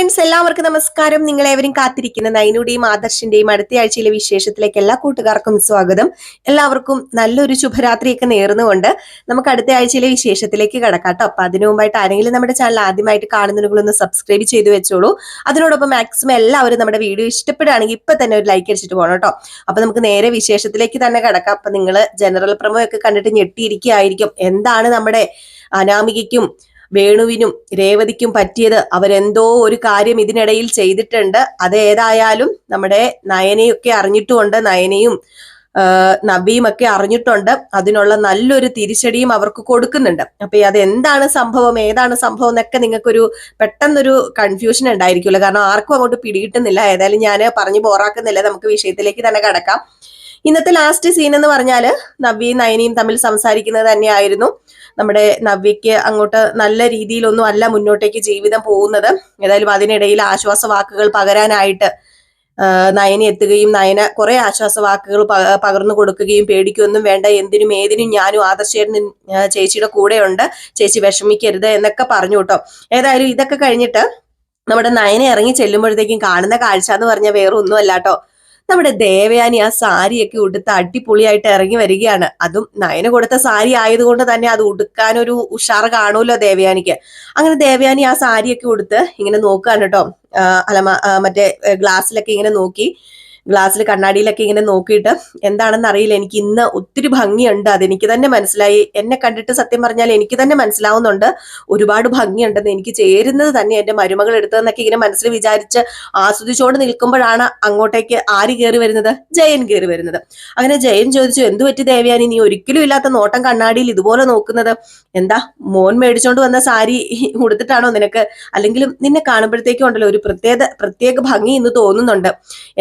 Friends എല്ലാവർക്കും നമസ്കാരം. നിങ്ങൾ എവരും കാത്തിരിക്കുന്ന നൈനുടെയും ആദർശിന്റെയും അടുത്ത ആഴ്ചയിലെ വിശേഷത്തിലേക്ക് എല്ലാ കൂട്ടുകാർക്കും സ്വാഗതം. എല്ലാവർക്കും നല്ലൊരു ശുഭരാത്രിയൊക്കെ നേർന്നുകൊണ്ട് നമുക്ക് അടുത്ത ആഴ്ചയിലെ വിശേഷത്തിലേക്ക് കിടക്കാട്ടോ അപ്പൊ അതിനു മുമ്പായിട്ട് ആരെങ്കിലും നമ്മുടെ ചാനൽ ആദ്യമായിട്ട് കാണുന്നുണ്ടെങ്കിൽ സബ്സ്ക്രൈബ് ചെയ്ത് വെച്ചോളൂ. അതിനോടൊപ്പം മാക്സിമം എല്ലാവരും നമ്മുടെ വീഡിയോ ഇഷ്ടപ്പെടുകയാണെങ്കിൽ ഇപ്പൊ തന്നെ ഒരു ലൈക്ക് അടിച്ചിട്ട് പോകണം കേട്ടോ. അപ്പൊ നമുക്ക് നേരെ വിശേഷത്തിലേക്ക് തന്നെ കിടക്കാം. അപ്പൊ നിങ്ങൾ ജനറൽ പ്രമോ ഒക്കെ കണ്ടിട്ട് ഞെട്ടിയിരിക്കുകയായിരിക്കും. എന്താണ് നമ്മുടെ അനാമികയ്ക്കും വേണുവിനും രേവതിക്കും പറ്റിയത് അവരെന്തോ ഒരു കാര്യം ഇതിനിടയിൽ ചെയ്തിട്ടുണ്ട്. അത് ഏതായാലും നമ്മുടെ നയനയൊക്കെ അറിഞ്ഞിട്ടുമുണ്ട്. നയനയും നബിയും ഒക്കെ അറിഞ്ഞിട്ടുണ്ട്. അതിനുള്ള നല്ലൊരു തിരിച്ചടിയും അവർക്ക് കൊടുക്കുന്നുണ്ട്. അപ്പൊ അത് എന്താണ് സംഭവം? ഏതാണ് സംഭവം എന്നൊക്കെ നിങ്ങൾക്കൊരു പെട്ടെന്നൊരു കൺഫ്യൂഷൻ ഉണ്ടായിരിക്കുമല്ലോ. കാരണം ആർക്കും അങ്ങോട്ട് പിടികിട്ടുന്നില്ല. ഏതായാലും ഞാൻ പറഞ്ഞു ബോറാക്കുന്നില്ല. നമുക്ക് വിഷയത്തിലേക്ക് തന്നെ കടക്കാം. ഇന്നത്തെ ലാസ്റ്റ് സീൻ എന്ന് പറഞ്ഞാൽ നബിയും നയനിയും തമ്മിൽ സംസാരിക്കുന്നത് തന്നെയായിരുന്നു. നമ്മുടെ നവ്യയ്ക്ക് അങ്ങോട്ട് നല്ല രീതിയിലൊന്നും അല്ല മുന്നോട്ടേക്ക് ജീവിതം പോകുന്നത്. ഏതായാലും അതിനിടയിൽ ആശ്വാസ വാക്കുകൾ പകരാനായിട്ട് നയന എത്തുകയും നയന കുറെ ആശ്വാസ വാക്കുകൾ പകർന്നു കൊടുക്കുകയും പേടിക്കൊന്നും വേണ്ട. എന്തിനും ഏതിനും ഞാനും ആദർശേട്ടൻ ചേച്ചിയുടെ കൂടെയുണ്ട്. ചേച്ചി വിഷമിക്കരുത് എന്നൊക്കെ പറഞ്ഞു കേട്ടോ. ഏതായാലും ഇതൊക്കെ കഴിഞ്ഞിട്ട് നമ്മുടെ നയന ഇറങ്ങി ചെല്ലുമ്പോഴത്തേക്കും കാണുന്ന കാഴ്ച എന്ന് പറഞ്ഞാൽ വേറെ ഒന്നും അല്ല കേട്ടോ. നമ്മുടെ ദേവയാനി ആ സാരിയൊക്കെ ഉടുത്ത് അടിപൊളിയായിട്ട് ഇറങ്ങി വരികയാണ്. അതും നയന കൊടുത്ത സാരി ആയതുകൊണ്ട് തന്നെ അത് ഉടുക്കാനൊരു ഉഷാറ് കാണുമല്ലോ ദേവയാനിക്ക്. അങ്ങനെ ദേവയാനി ആ സാരിയൊക്കെ ഉടുത്ത് ഇങ്ങനെ നോക്കുകയാണ് കേട്ടോ. അലമ മറ്റേ ഗ്ലാസ്സിലൊക്കെ ഇങ്ങനെ നോക്കി. ഗ്ലാസ്സിൽ കണ്ണാടിയിലൊക്കെ ഇങ്ങനെ നോക്കിയിട്ട് എന്താണെന്ന് അറിയില്ല. എനിക്ക് ഇന്ന് ഒത്തിരി ഭംഗിയുണ്ട്. അതെനിക്ക് തന്നെ മനസ്സിലായി. എന്നെ കണ്ടിട്ട് സത്യം പറഞ്ഞാൽ എനിക്ക് തന്നെ മനസ്സിലാവുന്നുണ്ട്. ഒരുപാട് ഭംഗിയുണ്ടെന്ന് എനിക്ക് ചേരുന്നത് തന്നെ എന്റെ മരുമകൾ എടുത്തതെന്നൊക്കെ ഇങ്ങനെ മനസ്സിൽ വിചാരിച്ച് ആസ്വദിച്ചുകൊണ്ട് നിൽക്കുമ്പോഴാണ് അങ്ങോട്ടേക്ക് ആര് കയറി വരുന്നത്? ജയൻ കയറി വരുന്നത്. അങ്ങനെ ജയൻ ചോദിച്ചു എന്തു പറ്റി ദേവയാനി? നീ ഒരിക്കലും ഇല്ലാത്ത നോട്ടം കണ്ണാടിയിൽ ഇതുപോലെ നോക്കുന്നത്. എന്താ മോൻ മേടിച്ചോണ്ട് വന്ന സാരി ഉടുത്തിട്ടാണോ നിനക്ക്? അല്ലെങ്കിലും നിന്നെ കാണുമ്പോഴത്തേക്കും ഉണ്ടല്ലോ ഒരു പ്രത്യേക പ്രത്യേക ഭംഗി ഇന്ന് തോന്നുന്നുണ്ട്.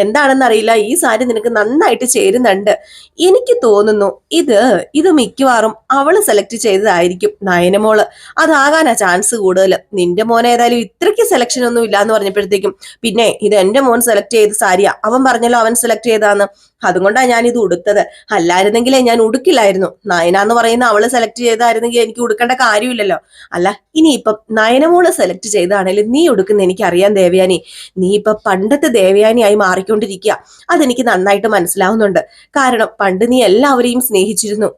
എന്താണെന്ന് ഈ സാരി നിനക്ക് നന്നായിട്ട് ചേരുന്നുണ്ട്. എനിക്ക് തോന്നുന്നു ഇത് ഇത് മിക്കവാറും അവൾ സെലക്ട് ചെയ്തതായിരിക്കും നയനമോൾ. അതാകാനാ ചാൻസ് കൂടുതൽ നിന്റെ മോൻ ഏതായാലും ഇത്രയ്ക്ക് സെലക്ഷൻ ഒന്നും ഇല്ല എന്ന് പറഞ്ഞപ്പോഴത്തേക്കും പിന്നെ ഇത് എന്റെ മോൻ സെലക്ട് ചെയ്ത സാരിയാ. അവൻ പറഞ്ഞല്ലോ അവൻ സെലക്ട് ചെയ്താന്ന് അതുകൊണ്ടാണ് ഞാൻ ഇത് ഉടുത്തത്. അല്ലായിരുന്നെങ്കിലേ ഞാൻ ഉടുക്കില്ലായിരുന്നു. നയന എന്ന് പറയുന്ന അവൾ സെലക്ട് ചെയ്തായിരുന്നെങ്കിൽ എനിക്ക് ഉടുക്കേണ്ട കാര്യമില്ലല്ലോ. അല്ല ഇനിയിപ്പം നയനമോൾ സെലക്ട് ചെയ്താണെങ്കിലും നീ ഉടുക്കുന്ന എനിക്കറിയാം ദേവയാനി. നീ ഇപ്പൊ പണ്ടത്തെ ദേവയാനിയായി മാറിക്കൊണ്ടിരിക്കുക അതെനിക്ക് നന്നായിട്ട് മനസ്സിലാവുന്നുണ്ട്. കാരണം പണ്ട് നീ എല്ലാവരെയും സ്നേഹിച്ചിരുന്നു.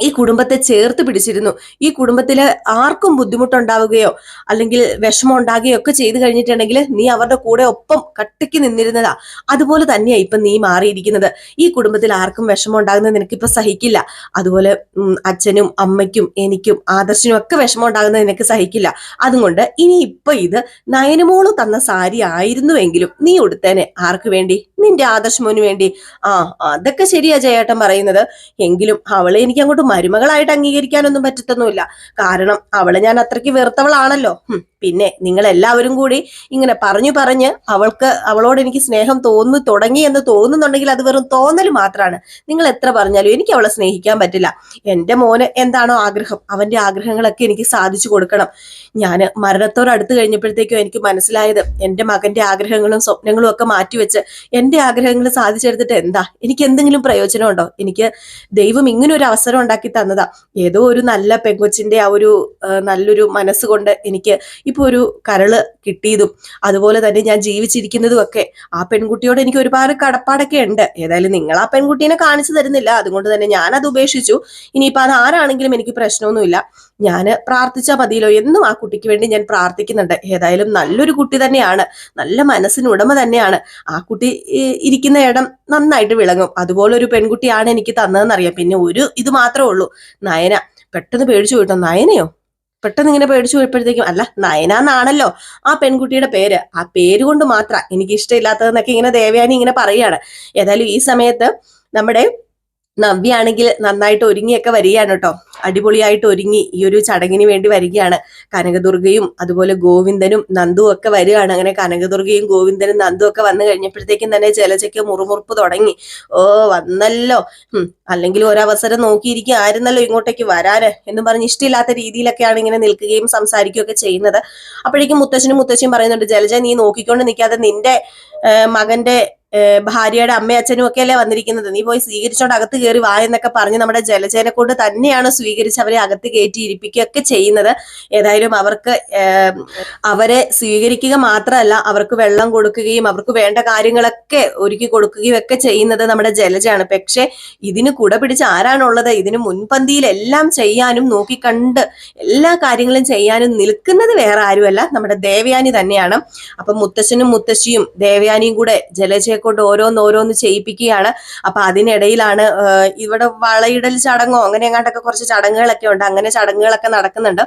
ഈ കുടുംബത്തെ ചേർത്ത് പിടിച്ചിരുന്നു. ഈ കുടുംബത്തിൽ ആർക്കും ബുദ്ധിമുട്ടുണ്ടാവുകയോ അല്ലെങ്കിൽ വിഷമം ഉണ്ടാകുകയോ ഒക്കെ ചെയ്തു കഴിഞ്ഞിട്ടുണ്ടെങ്കിൽ നീ അവരുടെ കൂടെ ഒപ്പം കട്ടിക്ക് നിന്നിരുന്നതാ. അതുപോലെ തന്നെയാ ഇപ്പൊ നീ മാറിയിരിക്കുന്നത്. ഈ കുടുംബത്തിൽ ആർക്കും വിഷമം ഉണ്ടാകുന്നത് നിനക്കിപ്പോ സഹിക്കില്ല. അതുപോലെ അച്ഛനും അമ്മയ്ക്കും എനിക്കും ആദർശനും ഒക്കെ വിഷമം ഉണ്ടാകുന്നത് നിനക്ക് സഹിക്കില്ല. അതുകൊണ്ട് ഇനി ഇപ്പൊ ഇത് നയനമോൾ തന്ന സാരി ആയിരുന്നുവെങ്കിലും നീ ഉടുത്തേനെ ആർക്ക് വേണ്ടി? നിന്റെ ആദർശമോന് വേണ്ടി. ആ അതൊക്കെ ശരിയാ ജയേട്ടൻ പറയുന്നത്. എങ്കിലും അവളെ എനിക്ക് അങ്ങോട്ട് മരുമകളായിട്ട് അംഗീകരിക്കാനൊന്നും പറ്റത്തൊന്നുമില്ല. കാരണം അവളെ ഞാൻ അത്രയ്ക്ക് വെറുത്തവളാണല്ലോ. പിന്നെ നിങ്ങൾ എല്ലാവരും കൂടി ഇങ്ങനെ പറഞ്ഞു പറഞ്ഞ് അവൾക്ക് അവളോട് എനിക്ക് സ്നേഹം തോന്നു തുടങ്ങി എന്ന് തോന്നുന്നുണ്ടെങ്കിൽ അത് വെറും തോന്നൽ മാത്രമാണ് നിങ്ങൾ എത്ര പറഞ്ഞാലും എനിക്ക് അവളെ സ്നേഹിക്കാൻ പറ്റില്ല. എന്റെ മോന് എന്താണോ ആഗ്രഹം അവന്റെ ആഗ്രഹങ്ങളൊക്കെ എനിക്ക് സാധിച്ചു കൊടുക്കണം. ഞാൻ മരണത്തോട് അടുത്ത് കഴിഞ്ഞപ്പോഴത്തേക്കും എനിക്ക് മനസ്സിലായത് എന്റെ മകന്റെ ആഗ്രഹങ്ങളും സ്വപ്നങ്ങളും ഒക്കെ മാറ്റിവെച്ച് എന്റെ ആഗ്രഹങ്ങൾ സാധിച്ചെടുത്തിട്ട് എന്താ? എനിക്ക് എന്തെങ്കിലും പ്രയോജനമുണ്ടോ? എനിക്ക് ദൈവം ഇങ്ങനെ ഒരു അവസരം ഉണ്ടാക്കി തന്നതാ. ഏതോ ഒരു നല്ല പെങ്കൊച്ചിന്റെ ആ ഒരു നല്ലൊരു മനസ്സുകൊണ്ട് എനിക്ക് ഇപ്പൊ ഒരു കരൾ കിട്ടിയതും അതുപോലെ തന്നെ ഞാൻ ജീവിച്ചിരിക്കുന്നതും ഒക്കെ ആ പെൺകുട്ടിയോട് എനിക്ക് ഒരുപാട് കടപ്പാടൊക്കെ ഉണ്ട്. ഏതായാലും നിങ്ങൾ ആ പെൺകുട്ടീനെ കാണിച്ചു തരുന്നില്ല. അതുകൊണ്ട് തന്നെ ഞാൻ അത് ഉപേക്ഷിച്ചു. ഇനിയിപ്പോ അത് ആരാണെങ്കിലും എനിക്ക് പ്രശ്നമൊന്നുമില്ല. ഞാൻ പ്രാർത്ഥിച്ചാൽ മതിയല്ലോ. എന്നും ആ കുട്ടിക്ക് വേണ്ടി ഞാൻ പ്രാർത്ഥിക്കുന്നുണ്ട്. ഏതായാലും നല്ലൊരു കുട്ടി തന്നെയാണ്. നല്ല മനസ്സിന് ഉടമ തന്നെയാണ്. ആ കുട്ടി ഇരിക്കുന്ന ഇടം നന്നായിട്ട് വിളങ്ങും. അതുപോലെ ഒരു പെൺകുട്ടിയാണ് എനിക്ക് തന്നതെന്നറിയാം. പിന്നെ ഒരു ഇത് മാത്രമേ ഉള്ളൂ. നയന. പെട്ടെന്ന് പേടിച്ചു പോയിട്ടോ? നയനയോ? പെട്ടെന്ന് ഇങ്ങനെ പേടിച്ചു പോയപ്പോഴത്തേക്കും അല്ല നയന എന്നാണല്ലോ? ആ പെൺകുട്ടിയുടെ പേര്. ആ പേര് കൊണ്ട് മാത്രം എനിക്ക് ഇഷ്ടമില്ലാത്തതെന്നൊക്കെ ഇങ്ങനെ ദേവയാനി ഇങ്ങനെ പറയാണ് ഏതായാലും ഈ സമയത്ത് നമ്മുടെ നവ്യാണെങ്കിൽ നന്നായിട്ട് ഒരുങ്ങിയൊക്കെ വരികയാണ് കേട്ടോ. അടിപൊളിയായിട്ട് ഒരുങ്ങി ഈ ഒരു ചടങ്ങിന് വേണ്ടി വരികയാണ്. കനകദുർഗയും അതുപോലെ ഗോവിന്ദനും നന്ദുവും ഒക്കെ വരികയാണ്. അങ്ങനെ കനകദുർഗയും ഗോവിന്ദനും നന്ദുവും ഒക്കെ വന്നു കഴിഞ്ഞപ്പോഴത്തേക്കും തന്നെ ജലജയ്ക്ക് മുറുമുറുപ്പ് തുടങ്ങി. ഓ വന്നല്ലോ. അല്ലെങ്കിൽ ഒരവസരം നോക്കിയിരിക്കുക ആയിരുന്നല്ലോ ഇങ്ങോട്ടേക്ക് വരാന് എന്ന് പറഞ്ഞ് ഇഷ്ടമില്ലാത്ത രീതിയിലൊക്കെയാണ് ഇങ്ങനെ നിൽക്കുകയും സംസാരിക്കുകയൊക്കെ ചെയ്യുന്നത്. അപ്പോഴേക്കും മുത്തശ്ശനും മുത്തശ്ശിയും പറയുന്നുണ്ട് ജലജ നീ നോക്കിക്കൊണ്ട് നിൽക്കാതെ നിന്റെ മകന്റെ ഭാര്യയുടെ അമ്മയച്ഛനും ഒക്കെ അല്ലേ വന്നിരിക്കുന്നത്? നീ പോയി സ്വീകരിച്ചോണ്ട് അകത്ത് കയറി വാ എന്നൊക്കെ പറഞ്ഞ് നമ്മുടെ ജലജേനെ കൊണ്ട് തന്നെയാണ് സ്വീകരിച്ച് അവരെ അകത്ത് കയറ്റി ഇരിപ്പിക്കുകയൊക്കെ ചെയ്യുന്നത്. ഏതായാലും അവർക്ക് അവരെ സ്വീകരിക്കുക മാത്രമല്ല അവർക്ക് വെള്ളം കൊടുക്കുകയും അവർക്ക് വേണ്ട കാര്യങ്ങളൊക്കെ ഒരുക്കി കൊടുക്കുകയും ഒക്കെ ചെയ്യുന്നത് നമ്മുടെ ജലജയാണ്. പക്ഷെ ഇതിന് കുട പിടിച്ച് ആരാണുള്ളത്? ഇതിന് മുൻപന്തിയിൽ എല്ലാം ചെയ്യാനും നോക്കിക്കണ്ട് എല്ലാ കാര്യങ്ങളും ചെയ്യാനും നിൽക്കുന്നത് വേറെ ആരുമല്ല നമ്മുടെ ദേവയാനി തന്നെയാണ്. അപ്പൊ മുത്തശ്ശനും മുത്തശ്ശിയും ദേവയാനിയും കൂടെ ജലജയെ കൊണ്ട് ഓരോന്ന് ഓരോന്ന് ചെയ്യിപ്പിക്കുകയാണ്. അപ്പൊ അതിനിടയിലാണ് ഇവിടെ വളയിടൽ ചടങ്ങോ അങ്ങനെ എങ്ങാണ്ടൊക്കെ കുറച്ച് ചടങ്ങുകളൊക്കെ ഉണ്ട്. അങ്ങനെ ചടങ്ങുകളൊക്കെ നടക്കുന്നുണ്ട്.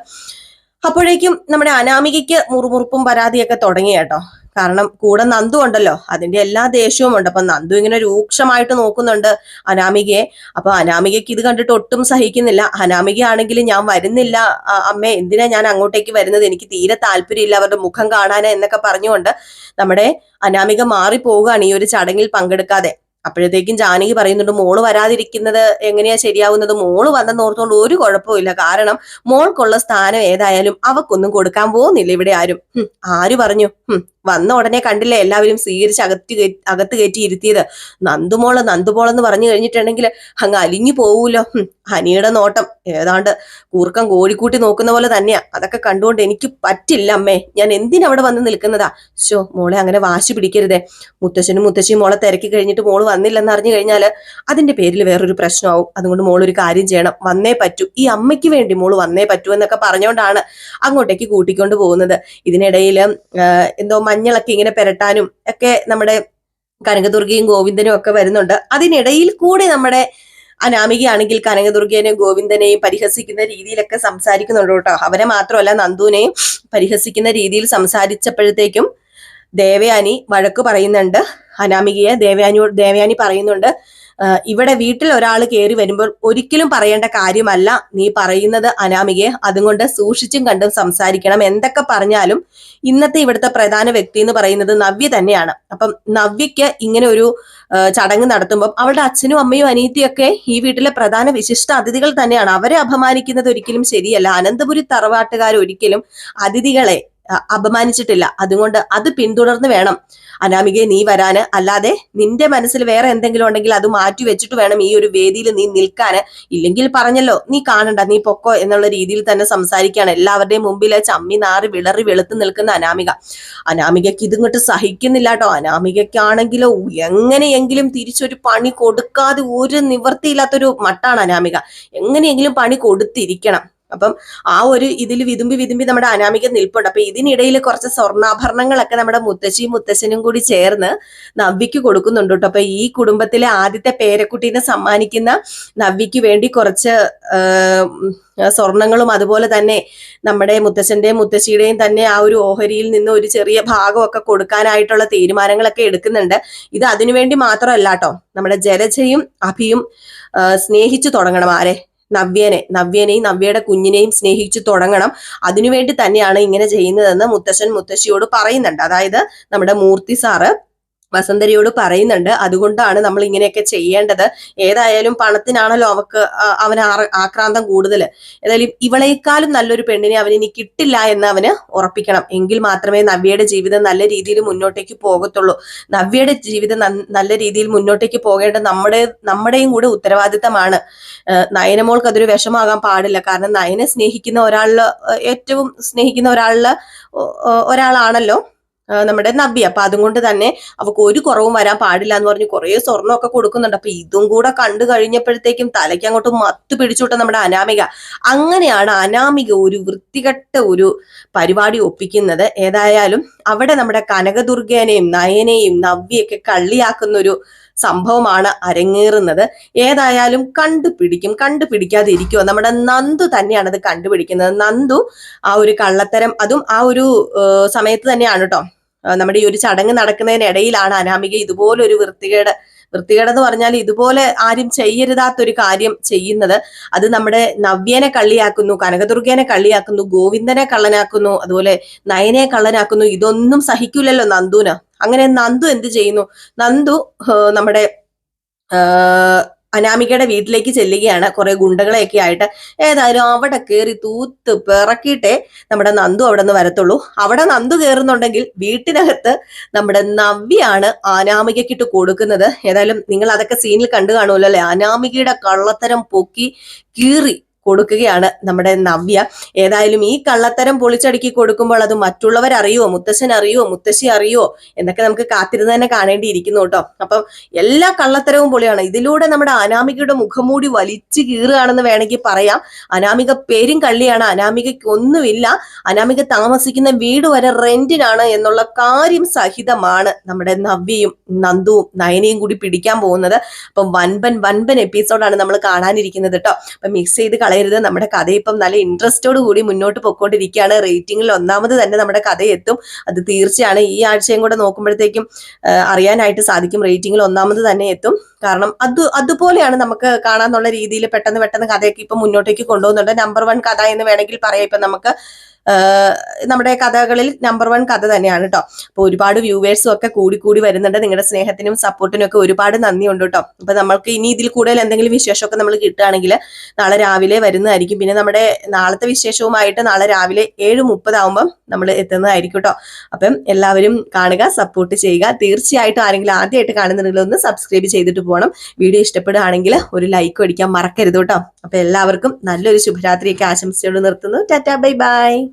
അപ്പോഴേക്കും നമ്മുടെ അനാമികയ്ക്ക് മുറുമുറുപ്പും പരാതിയൊക്കെ തുടങ്ങി കേട്ടോ. കാരണം കൂടെ നന്ദു ഉണ്ടല്ലോ. അതിന്റെ എല്ലാ ദേഷ്യവും ഉണ്ട്. അപ്പൊ നന്ദു ഇങ്ങനെ രൂക്ഷമായിട്ട് നോക്കുന്നുണ്ട് അനാമികയെ. അപ്പൊ അനാമികയ്ക്ക് ഇത് കണ്ടിട്ട് ഒട്ടും സഹിക്കുന്നില്ല. അനാമിക ആണെങ്കിൽ ഞാൻ വരുന്നില്ല. അമ്മ എന്തിനാ ഞാൻ അങ്ങോട്ടേക്ക് വരുന്നത്? എനിക്ക് തീരെ താല്പര്യമില്ല. അവരുടെ മുഖം കാണാനാ എന്നൊക്കെ പറഞ്ഞുകൊണ്ട് നമ്മുടെ അനാമിക മാറിപ്പോവുകയാണ് ഈ ഒരു ചടങ്ങിൽ പങ്കെടുക്കാതെ. അപ്പോഴത്തേക്കും ജാനകി പറയുന്നുണ്ട് മോൾ വരാതിരിക്കുന്നത് എങ്ങനെയാ ശരിയാവുന്നത്? മോൾ വന്നെന്ന് ഓർത്തുകൊണ്ട് ഒരു കുഴപ്പമില്ല കാരണം മോൾക്കുള്ള സ്ഥാനം ഏതായാലും അവക്കൊന്നും കൊടുക്കാൻ പോകുന്നില്ല ഇവിടെ ആരും. ആര് പറഞ്ഞു? വന്ന ഉടനെ കണ്ടില്ല എല്ലാവരും സ്വീകരിച്ച് അകത്ത് അകത്ത് കയറ്റി ഇരുത്തിയത്? നന്ദുമോൾ നന്ദുമോളെന്ന് പറഞ്ഞു കഴിഞ്ഞിട്ടുണ്ടെങ്കിൽ അങ്ങ് അലിഞ്ഞു പോവൂലോ? ഹനിയുടെ നോട്ടം. ഏതാണ്ട് കൂർക്കം കോഴിക്കൂട്ടി നോക്കുന്ന പോലെ തന്നെയാ. അതൊക്കെ കണ്ടുകൊണ്ട് എനിക്ക് പറ്റില്ല അമ്മേ. ഞാൻ എന്തിനവിടെ വന്ന് നിൽക്കുന്നതാ? ശോ മോളെ അങ്ങനെ വാശി പിടിക്കരുതേ. മുത്തശ്ശനും മുത്തശ്ശിയും മോളെ തിരക്കി കഴിഞ്ഞിട്ട് മോൾ വന്നില്ലെന്ന് അറിഞ്ഞു കഴിഞ്ഞാൽ അതിന്റെ പേരിൽ വേറൊരു പ്രശ്നമാവും. അതുകൊണ്ട് മോൾ ഒരു കാര്യം ചെയ്യണം. വന്നേ പറ്റൂ. ഈ അമ്മയ്ക്ക് വേണ്ടി മോൾ വന്നേ പറ്റൂ എന്നൊക്കെ പറഞ്ഞുകൊണ്ടാണ് അങ്ങോട്ടേക്ക് കൂട്ടിക്കൊണ്ട് പോകുന്നത്. ഇതിനിടയിൽ എന്തോ മഞ്ഞളൊക്കെ ഇങ്ങനെ പെരട്ടാനും ഒക്കെ നമ്മുടെ കനകദുർഗയും ഗോവിന്ദനും ഒക്കെ വരുന്നുണ്ട്. അതിനിടയിൽ കൂടെ നമ്മുടെ അനാമികയാണെങ്കിൽ കനകദുർഗേനെയും ഗോവിന്ദനെയും പരിഹസിക്കുന്ന രീതിയിലൊക്കെ സംസാരിക്കുന്നുണ്ട് കേട്ടോ. അവരെ മാത്രമല്ല നന്ദുവിനെയും പരിഹസിക്കുന്ന രീതിയിൽ സംസാരിച്ചപ്പോഴത്തേക്കും ദേവയാനി വഴക്ക് പറയുന്നുണ്ട്. അനാമികയെ ദേവയാനിയോട് ദേവയാനി പറയുന്നുണ്ട്. "ആ, ഇവിടെ വീട്ടിൽ ഒരാൾ കയറി വരുമ്പോൾ ഒരിക്കലും പറയേണ്ട കാര്യമല്ല നീ പറയുന്നത് അനാമികയെ. അതുകൊണ്ട് സൂക്ഷിച്ചും കണ്ടും സംസാരിക്കണം. എന്തൊക്കെ പറഞ്ഞാലും ഇന്നത്തെ ഇവിടുത്തെ പ്രധാന വ്യക്തി എന്ന് പറയുന്നത് നവ്യ തന്നെയാണ്. അപ്പം നവ്യക്ക് ഇങ്ങനെ ഒരു ചടങ്ങ് നടത്തുമ്പോൾ അവളുടെ അച്ഛനും അമ്മയും അനീത്തിയൊക്കെ ഈ വീട്ടിലെ പ്രധാന വിശിഷ്ട അതിഥികൾ തന്നെയാണ്. അവരെ അപമാനിക്കുന്നത് ഒരിക്കലും ശരിയല്ല. അനന്തപുരി തറവാട്ടുകാർ ഒരിക്കലും അതിഥികളെ അപമാനിച്ചിട്ടില്ല. അതുകൊണ്ട് അത് പിന്തുടർന്ന് വേണം. അനാമികയെ നീ വരാന്. അല്ലാതെ നിന്റെ മനസ്സിൽ വേറെ എന്തെങ്കിലും ഉണ്ടെങ്കിൽ അത് മാറ്റി വെച്ചിട്ട് വേണം ഈ ഒരു വേദിയിൽ നീ നിൽക്കാന്. ഇല്ലെങ്കിൽ പറഞ്ഞല്ലോ നീ കാണണ്ട നീ പൊക്കോ എന്നുള്ള രീതിയിൽ തന്നെ സംസാരിക്കുകയാണ്. എല്ലാവരുടെയും മുമ്പിൽ ചമ്മി നാറി വിളറി വെളുത്ത് നിൽക്കുന്ന അനാമിക. അനാമികയ്ക്ക് ഇതിങ്ങോട്ട് സഹിക്കുന്നില്ല കേട്ടോ. അനാമികയ്ക്കാണെങ്കിലോ എങ്ങനെയെങ്കിലും തിരിച്ചൊരു പണി കൊടുക്കാതെ ഒരു നിവൃത്തിയില്ലാത്തൊരു മട്ടാണ് അനാമിക. എങ്ങനെയെങ്കിലും പണി കൊടുത്തിരിക്കണം. അപ്പം ആ ഒരു ഇതിൽ വിതുമ്പി വിതുമ്പി നമ്മുടെ അനാമിക നിൽപ്പുണ്ട്. അപ്പൊ ഇതിനിടയിൽ കുറച്ച് സ്വർണാഭരണങ്ങളൊക്കെ നമ്മുടെ മുത്തശ്ശിയും മുത്തശ്ശനും കൂടി ചേർന്ന് നവ്വിക്ക് കൊടുക്കുന്നുണ്ട് കേട്ടോ. അപ്പൊ ഈ കുടുംബത്തിലെ ആദ്യത്തെ പേരക്കുട്ടീനെ സമ്മാനിക്കുന്ന നവ്വിക്ക് വേണ്ടി കുറച്ച് സ്വർണങ്ങളും അതുപോലെ തന്നെ നമ്മുടെ മുത്തശ്ശന്റെയും മുത്തശ്ശിയുടെയും തന്നെ ആ ഒരു ഓഹരിയിൽ നിന്ന് ഒരു ചെറിയ ഭാഗമൊക്കെ കൊടുക്കാനായിട്ടുള്ള തീരുമാനങ്ങളൊക്കെ എടുക്കുന്നുണ്ട്. ഇത് അതിനുവേണ്ടി മാത്രമല്ല കേട്ടോ നമ്മുടെ ജലജയും അഭിയും സ്നേഹിച്ചു തുടങ്ങണം ആരെ? നവ്യനെ നവ്യനെയും നവ്യയുടെ കുഞ്ഞിനെയും സ്നേഹിച്ചു തുടങ്ങണം. അതിനുവേണ്ടി തന്നെയാണ് ഇങ്ങനെ ചെയ്യുന്നതെന്ന് മുത്തശ്ശൻ മുത്തശ്ശിയോട് പറയുന്നുണ്ട്. അതായത് നമ്മുടെ മൂർത്തി സാറ് വസന്തരിയോട് പറയുന്നുണ്ട്. അതുകൊണ്ടാണ് നമ്മൾ ഇങ്ങനെയൊക്കെ ചെയ്യേണ്ടത്. ഏതായാലും പണത്തിനാണല്ലോ അവക്ക് അവന് ആക്രാന്തം കൂടുതൽ ഏതായാലും ഇവളേക്കാളും നല്ലൊരു പെണ്ണിനെ അവൻ ഇനി കിട്ടില്ല എന്ന് അവന് ഉറപ്പിക്കണം. എങ്കിൽ മാത്രമേ നവ്യയുടെ ജീവിതം നല്ല രീതിയിൽ മുന്നോട്ടേക്ക് പോകത്തുള്ളൂ. നവ്യയുടെ ജീവിതം നല്ല രീതിയിൽ മുന്നോട്ടേക്ക് പോകേണ്ടത് നമ്മുടെ നമ്മുടെയും കൂടെ ഉത്തരവാദിത്തമാണ്. നയനമോൾക്ക് അതൊരു വിഷമാകാൻ പാടില്ല. കാരണം നയനെ സ്നേഹിക്കുന്ന ഒരാളിൽ ഏറ്റവും സ്നേഹിക്കുന്ന ഒരാളിൽ ഒരാളാണല്ലോ. നമ്മുടെ നബി. അപ്പൊ അതുകൊണ്ട് തന്നെ അവക്ക് ഒരു കുറവും വരാൻ പാടില്ല എന്ന് പറഞ്ഞ് കുറെ സ്വർണമൊക്കെ കൊടുക്കുന്നുണ്ട്. അപ്പൊ ഇതും കൂടെ കണ്ടു കഴിഞ്ഞപ്പോഴത്തേക്കും തലയ്ക്ക് അങ്ങോട്ട് മത്ത് പിടിച്ചുവിട്ട നമ്മുടെ അനാമിക. അങ്ങനെയാണ് അനാമിക ഒരു വൃത്തികെട്ട ഒരു പരിപാടി ഒപ്പിക്കുന്നത്. ഏതായാലും അവിടെ നമ്മുടെ കനകദുർഗേനെയും നയനെയും നവ്യൊക്കെ കള്ളിയാക്കുന്ന ഒരു സംഭവമാണ് അരങ്ങേറുന്നത്. ഏതായാലും കണ്ടുപിടിക്കും. കണ്ടുപിടിക്കാതിരിക്കുമോ നമ്മുടെ നന്ദു തന്നെയാണ് അത് കണ്ടുപിടിക്കുന്നത്. നന്ദു ആ ഒരു കള്ളത്തരം അതും ആ ഒരു സമയത്ത് തന്നെയാണ് കേട്ടോ. നമ്മുടെ ഈ ഒരു ചടങ്ങ് നടക്കുന്നതിനിടയിലാണ് അനാമിക ഇതുപോലെ ഒരു വൃത്തികേട് വൃത്തികേടെന്ന് പറഞ്ഞാൽ ഇതുപോലെ ആരും ചെയ്യരുതാത്തൊരു കാര്യം ചെയ്യുന്നത്. അത് നമ്മുടെ നവ്യനെ കള്ളിയാക്കുന്നു കനകദുർഗേനെ കള്ളിയാക്കുന്നു ഗോവിന്ദനെ കള്ളനാക്കുന്നു അതുപോലെ നയനെ കള്ളനാക്കുന്നു. ഇതൊന്നും സഹിക്കില്ലല്ലോ നന്ദുന. അങ്ങനെ നന്ദു എന്ത് ചെയ്യുന്നു? നന്ദു നമ്മുടെ അനാമികയുടെ വീട്ടിലേക്ക് ചെല്ലുകയാണ്. കുറെ ഗുണ്ടകളെയൊക്കെ ആയിട്ട് ഏതായാലും അവിടെ കയറി തൂത്ത് പിറക്കിയിട്ടേ നമ്മുടെ നന്ദു അവിടെ നിന്ന് വരത്തുള്ളൂ. അവിടെ നന്ദു കയറുന്നുണ്ടെങ്കിൽ വീട്ടിനകത്ത് നമ്മുടെ നവ്യാണ് അനാമികയ്ക്കിട്ട് കൊടുക്കുന്നത്. ഏതായാലും നിങ്ങൾ അതൊക്കെ സീനിൽ കണ്ടു കാണുമല്ലോ അല്ലെ? അനാമികയുടെ കള്ളത്തരം പൊക്കി കീറി കൊടുക്കുകയാണ് നമ്മുടെ നവ്യ. ഏതായാലും ഈ കള്ളത്തരം പൊളിച്ചടുക്കി കൊടുക്കുമ്പോൾ അത് മറ്റുള്ളവർ അറിയുമോ മുത്തശ്ശൻ അറിയുമോ മുത്തശ്ശി അറിയുമോ എന്നൊക്കെ നമുക്ക് കാത്തിരുന്ന് തന്നെ കാണേണ്ടിയിരിക്കുന്നു കേട്ടോ. അപ്പം എല്ലാ കള്ളത്തരവും പൊളിയാണ്. ഇതിലൂടെ നമ്മുടെ അനാമികയുടെ മുഖംമൂടി വലിച്ചു കീറുകയാണെന്ന് വേണമെങ്കിൽ പറയാം. അനാമിക പേരും കള്ളിയാണ്. അനാമികയ്ക്ക് ഒന്നുമില്ല. അനാമിക താമസിക്കുന്ന വീട് വരെ റെന്റിനാണ് എന്നുള്ള കാര്യം സഹിതമാണ് നമ്മുടെ നവ്യയും നന്ദുവും നയനയും കൂടി പിടിക്കാൻ പോകുന്നത്. അപ്പം വൻപൻ വൻപൻ എപ്പിസോഡാണ് നമ്മൾ കാണാനിരിക്കുന്നത് കേട്ടോ. അപ്പം മിക്സ് ചെയ്ത് കളയരുത്. നമ്മുടെ കഥ ഇപ്പം നല്ല ഇൻട്രസ്റ്റോട് കൂടി മുന്നോട്ട് പൊക്കോണ്ടിരിക്കുകയാണ്. റേറ്റിംഗിൽ ഒന്നാമത് തന്നെ നമ്മുടെ കഥ എത്തും. അത് തീർച്ചയാണ്. ഈ ആഴ്ചയും കൂടെ നോക്കുമ്പോഴത്തേക്കും അറിയാനായിട്ട് സാധിക്കും. റേറ്റിംഗിൽ ഒന്നാമത് തന്നെ എത്തും. കാരണം അത് അതുപോലെയാണ് നമുക്ക് കാണാന്നുള്ള രീതിയിൽ പെട്ടെന്ന് പെട്ടെന്ന് കഥയൊക്കെ ഇപ്പം മുന്നോട്ടേക്ക് കൊണ്ടുപോകുന്നുണ്ട്. നമ്പർ വൺ കഥ എന്ന് വേണമെങ്കിൽ പറയാം. ഇപ്പം നമുക്ക് നമ്മുടെ കഥകളിൽ നമ്പർ വൺ കഥ തന്നെയാണ് കേട്ടോ അപ്പോൾ ഒരുപാട് വ്യൂവേഴ്സും ഒക്കെ കൂടി കൂടി വരുന്നുണ്ട്. നിങ്ങളുടെ സ്നേഹത്തിനും സപ്പോർട്ടിനും ഒക്കെ ഒരുപാട് നന്ദിയുണ്ട് കേട്ടോ അപ്പൊ നമ്മൾക്ക് ഇനി ഇതിൽ കൂടുതൽ എന്തെങ്കിലും വിശേഷമൊക്കെ നമ്മൾ കിട്ടുകയാണെങ്കിൽ നാളെ രാവിലെ വരുന്നതായിരിക്കും. പിന്നെ നമ്മുടെ നാളത്തെ വിശേഷവുമായിട്ട് നാളെ രാവിലെ ഏഴ് മുപ്പതാവുമ്പം നമ്മൾ എത്തുന്നതായിരിക്കും കേട്ടോ അപ്പം എല്ലാവരും കാണുക സപ്പോർട്ട് ചെയ്യുക. തീർച്ചയായിട്ടും ആരെങ്കിലും ആദ്യമായിട്ട് കാണുന്നുണ്ടെങ്കിൽ ഒന്ന് സബ്സ്ക്രൈബ് ചെയ്തിട്ട് പോകണം. വീഡിയോ ഇഷ്ടപ്പെടുകയാണെങ്കിൽ ഒരു ലൈക്ക് അടിക്കാൻ മറക്കരുത് കേട്ടോ അപ്പൊ എല്ലാവർക്കും നല്ലൊരു ശുഭരാത്രിയൊക്കെ ആശംസയോട് നിർത്തുന്നു. Ta-ta bye bye.